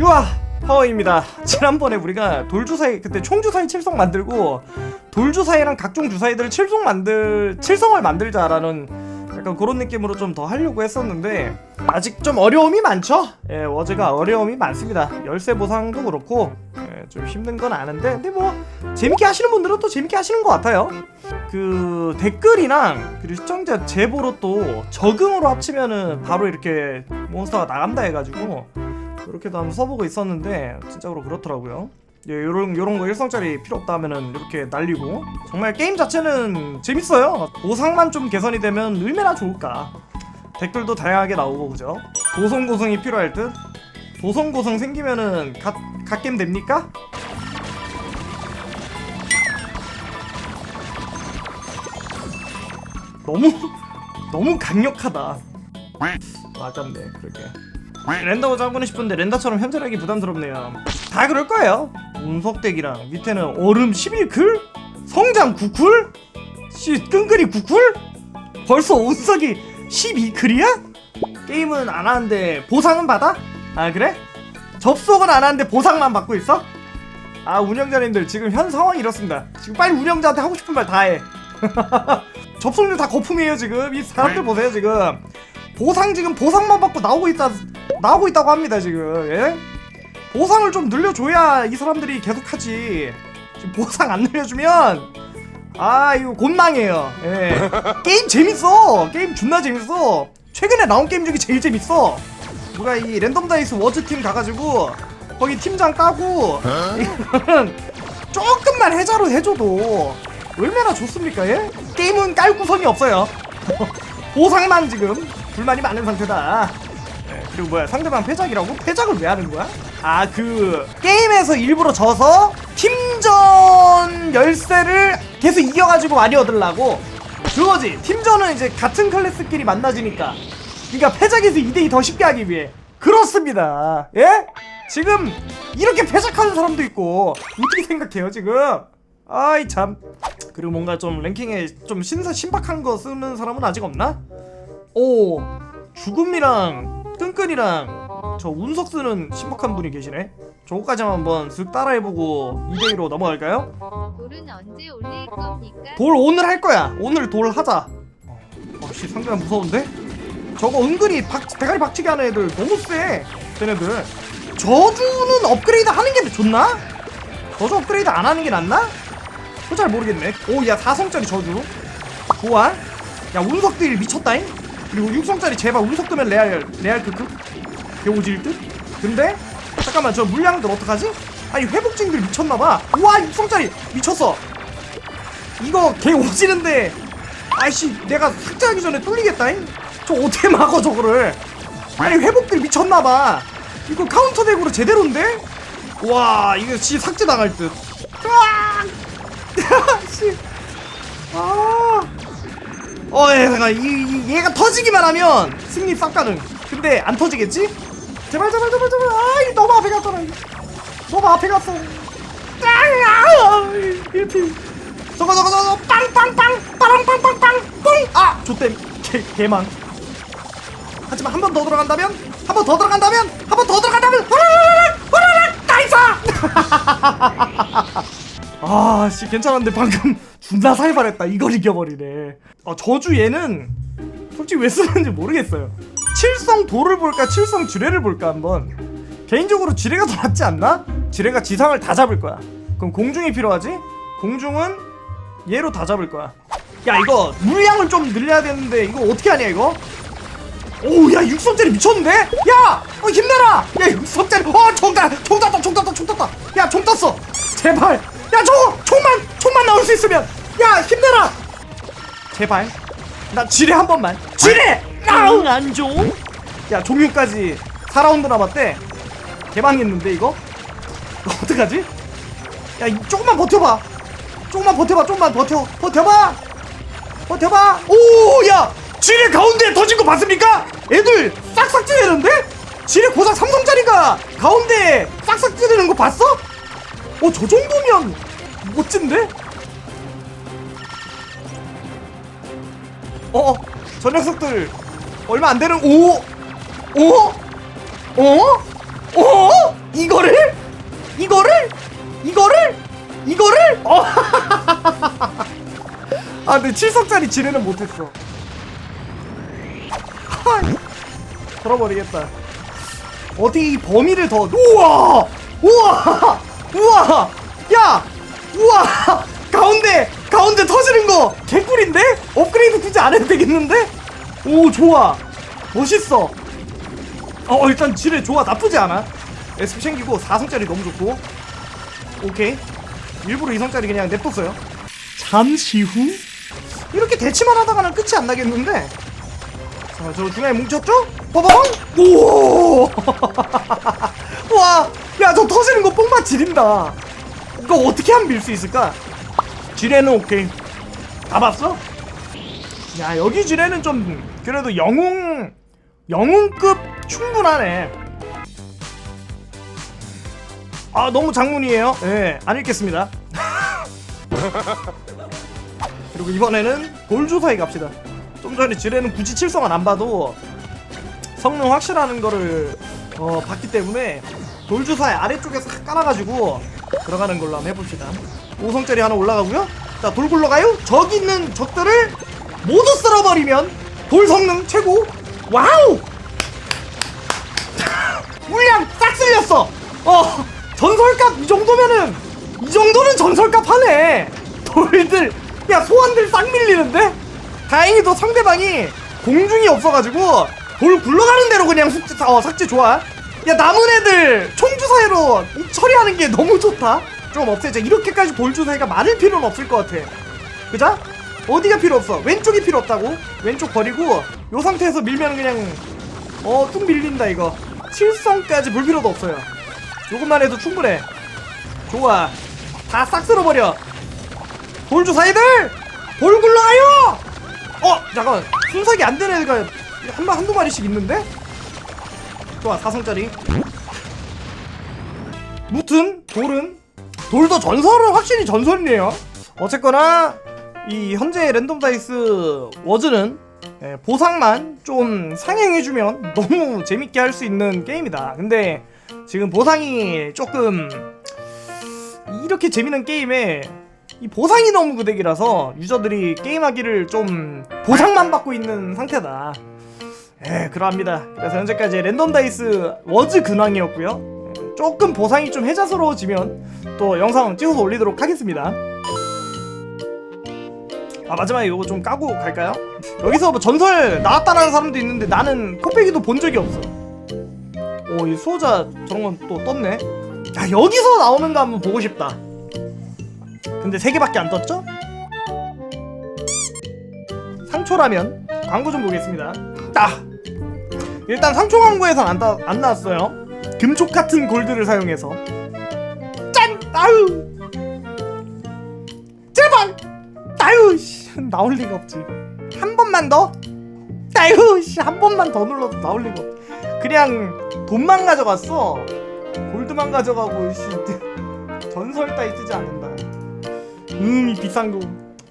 유아 파워입니다. 지난번에 우리가 돌주사위 그때 총주사위 칠성 만들고 돌주사위랑 각종 주사위들 칠성 만들 칠성을 만들자라는 약간 그런 느낌으로 좀 더 하려고 했었는데 아직 좀 어려움이 많죠. 예, 어제가 어려움이 많습니다. 열쇠 보상도 그렇고 예, 좀 힘든 건 아는데 근데 뭐 재밌게 하시는 분들은 또 재밌게 하시는 것 같아요. 그 댓글이랑 그리고 시청자 제보로 또 적응으로 합치면은 바로 이렇게 몬스터가 나간다 해가지고 그렇게도 한번 써보고 있었는데 진짜로 그렇더라고요. 예, 요런 요런 거 일성짜리 필요 없다 하면은 이렇게 날리고 정말 게임 자체는 재밌어요. 보상만 좀 개선이 되면 얼마나 좋을까. 댓글도 다양하게 나오고 그죠? 도성 고성이 필요할 듯. 도성 고성 생기면은 갓 갓겜 됩니까? 너무 너무 강력하다. 아깝네 그러게. 랜더고 짜고는 싶은데 랜더처럼 현질하기 부담스럽네요. 다 그럴 거예요. 운석대기랑 밑에는 얼음 11클? 성장 9클? 씨 끈끈이 9클? 벌써 운석이 12클이야? 게임은 안 하는데 보상은 받아? 아 그래? 접속은 안 하는데 보상만 받고 있어? 아 운영자님들 지금 현 상황이 이렇습니다. 지금 빨리 운영자한테 하고 싶은 말 다 해. 접속률 다 거품이에요 지금 이 사람들 보세요 지금 보상 지금 보상만 받고 나오고 있다 나오고 있다고 합니다 지금. 예? 보상을 좀 늘려줘야 이 사람들이 계속하지. 지금 보상 안 늘려주면 아 이거 곤망해요. 예. 게임 재밌어. 게임 존나 재밌어. 최근에 나온 게임 중에 제일 재밌어. 누가 이 랜덤 다이스 워즈 팀 가가지고 거기 팀장 까고 이거는 조금만 해자로 해줘도 얼마나 좋습니까 예? 게임은 깔 구성이 없어요. 보상만 지금 불만이 많은 상태다. 네, 그리고 뭐야 상대방 패작이라고? 패작을 왜 하는 거야? 아 그 게임에서 일부러 져서 팀전 열쇠를 계속 이겨가지고 많이 얻으려고 그거지 팀전은 이제 같은 클래스끼리 만나지니까 그러니까 패작에서 2대2 더 쉽게 하기 위해 그렇습니다 예? 지금 이렇게 패작하는 사람도 있고 어떻게 생각해요 지금 아이 참 그리고 뭔가 좀 랭킹에 좀 신사 신박한 거 쓰는 사람은 아직 없나? 오 죽음이랑 끈끈이랑 저 운석 쓰는 신박한 분이 계시네 저거까지만 한번 쓱 따라해보고 2대2로 넘어갈까요? 돌은 언제 올릴 겁니까? 돌 오늘 할 거야 오늘 돌 하자 어씨 상대가 무서운데? 저거 은근히 박, 대가리 박치기 하는 애들 너무 세 쟤네들 저주는 업그레이드 하는 게 좋나? 저주 업그레이드 안 하는 게 낫나? 그거 잘 모르겠네 오야 4성짜리 저주 좋아 야 운석들 미쳤다잉 그리고 6성짜리 제발 운석 뜨면 레알 레알 크크 개오질 듯? 근데 잠깐만 저 물량들 어떡하지? 아니 회복증들 미쳤나봐. 와 6성짜리! 미쳤어! 이거 개 오지는데 아이씨 내가 삭제하기 전에 뚫리겠다잉? 저 어떻게 막어 저거를? 아니 회복들 미쳤나봐. 이거 카운터 덱으로 제대로인데? 와 이거 지 삭제 당할 듯. 으악! 씨. 아. 어, 예, 잠깐, 이, 이, 얘가 터지기만 하면 승리 싹 가능. 근데 안 터지겠지? 제발, 제발, 제발, 제발. 아, 이 너무 앞에 갔잖아. 너무 앞에 갔어. 아, 1피. 저거, 저거, 저거, 빵빵빵, 빠랑빵빵빵, 뽕! 아, 좋댐. 개, 개망. 하지만 한 번 더 들어간다면, 한 번 더 들어간다면, 한 번 더 들어간다면, 후라락, 후라락, 나이스! 아, 씨, 괜찮았는데 방금 존나 살벌했다. 이걸 이겨버리네. 아, 저주 얘는 솔직히 왜 쓰는지 모르겠어요. 칠성 돌을 볼까, 칠성 지뢰를 볼까 한번. 개인적으로 지뢰가 더 낫지 않나? 지뢰가 지상을 다 잡을 거야. 그럼 공중이 필요하지? 공중은 얘로 다 잡을 거야. 야, 이거 물량을 좀 늘려야 되는데 이거 어떻게 하냐 이거? 오, 야, 6성짜리 미쳤는데? 야! 어, 힘내라! 야, 6성짜리, 어, 총 땄다! 총 땄다! 총 땄다! 총 땄다! 야, 총 땄어! 제발! 야, 저! 총만! 총만 나올 수 있으면! 야, 힘내라! 제발. 나 지뢰 한 번만. 지뢰! 아우, 안 줘! 야, 종유까지 4라운드 남았대. 개망했는데, 이거? 이거 어떡하지? 야, 이, 조금만 버텨봐. 조금만 버텨봐, 조금만 버텨. 버텨봐! 버텨봐! 오, 야! 지뢰 가운데 터진 거 봤습니까? 애들 싹싹 찌르는데? 지뢰 고작 삼성짜리가 가운데 싹싹 찌르는 거 봤어? 어, 저 정도면 멋진데? 어, 어, 저 녀석들 얼마 안 되는 오, 오, 어, 오, 이거를? 이거를? 이거를? 이거를? 어. 아 근데 7석짜리 지뢰는 못했어. 하이, 걸어버리겠다. 어떻게 이 범위를 더 우와! 우와! 우와! 야! 우와! 가운데 가운데 터지는 거 개꿀인데 업그레이드 굳이 안 해도 되겠는데 오 좋아 멋있어 어 일단 지뢰 좋아 나쁘지 않아 SP 챙기고 4성짜리 너무 좋고 오케이 일부러 2성짜리 그냥 냅뒀어요 잠시 후 이렇게 대치만 하다가는 끝이 안 나겠는데 자, 저 중간에 뭉쳤죠? 빠방! 오! 와, 야, 저 터지는 거 뽕맛 지린다. 이거 어떻게 하면 밀 수 있을까? 지뢰는 오케이. 다 봤어? 야, 여기 지뢰는 좀 그래도 영웅 영웅급 충분하네. 아, 너무 장문이에요. 예, 안 읽겠습니다. 그리고 이번에는 돌주사위 갑시다. 좀 전에 지뢰는 굳이 칠성은 안 봐도 성능 확실하는 거를 어, 봤기 때문에 돌주사의 아래쪽에 싹 깔아가지고 들어가는 걸로 한번 해봅시다 5성짜리 하나 올라가고요 자 돌 굴러 가요 저기 있는 적들을 모두 쓸어버리면 돌 성능 최고. 와우! 물량 싹 쓸렸어. 어 전설값 이 정도면은 이 정도는 전설값 하네. 돌들 야 소환들 싹 밀리는데? 다행히도 상대방이 공중이 없어가지고 돌 굴러가는 대로 그냥 숙제, 어, 삭제 좋아. 야 남은 애들 총주사위로 처리하는 게 너무 좋다. 좀 없애자. 이렇게까지 돌주사위가 많을 필요는 없을 것 같아. 그자? 어디가 필요 없어. 왼쪽이 필요 없다고. 왼쪽 버리고 요 상태에서 밀면 그냥 어 뚝 밀린다 이거. 7성까지 볼 필요도 없어요. 요것만 해도 충분해. 좋아. 다 싹 쓸어버려. 돌주사위들! 돌 굴러가요! 어 잠깐 순삭이 안 되는 애가 한, 마- 한두 마리씩 있는데? 좋아 4성짜리. 무튼 돌은 돌도 전설은 확실히 전설이네요. 어쨌거나 이 현재 랜덤 다이스 워즈는 예, 보상만 좀 상향해주면 너무 재밌게 할 수 있는 게임이다 근데 지금 보상이 조금 이렇게 재밌는 게임에 이 보상이 너무 구대기라서 유저들이 게임하기를 좀 보상만 받고 있는 상태다. 에 그러합니다. 그래서 현재까지 랜덤 다이스 워즈 근황이었고요. 에, 조금 보상이 좀 해자스러워지면 또 영상 찍어서 올리도록 하겠습니다. 아 마지막에 이거 좀 까고 갈까요? 여기서 뭐 전설 나왔다라는 사람도 있는데 나는 코빼기도 본 적이 없어. 오이 수호자 저런 건 또 떴네. 야 여기서 나오는 거 한번 보고 싶다. 근데 세 개밖에 안 떴죠? 상초라면 광고 좀 보겠습니다. 딱 일단 상초 광고에선 안, 따, 안 나왔어요. 금촉 같은 골드를 사용해서 짠 아유 제발 아유 씨 나올 리가 없지. 한 번만 더 아유 씨한 번만 더 눌러도 나올 리가 없. 그냥 돈만 가져갔어. 골드만 가져가고 씨 전설 따위 쓰지 않는다. 음, 이 비싼 거.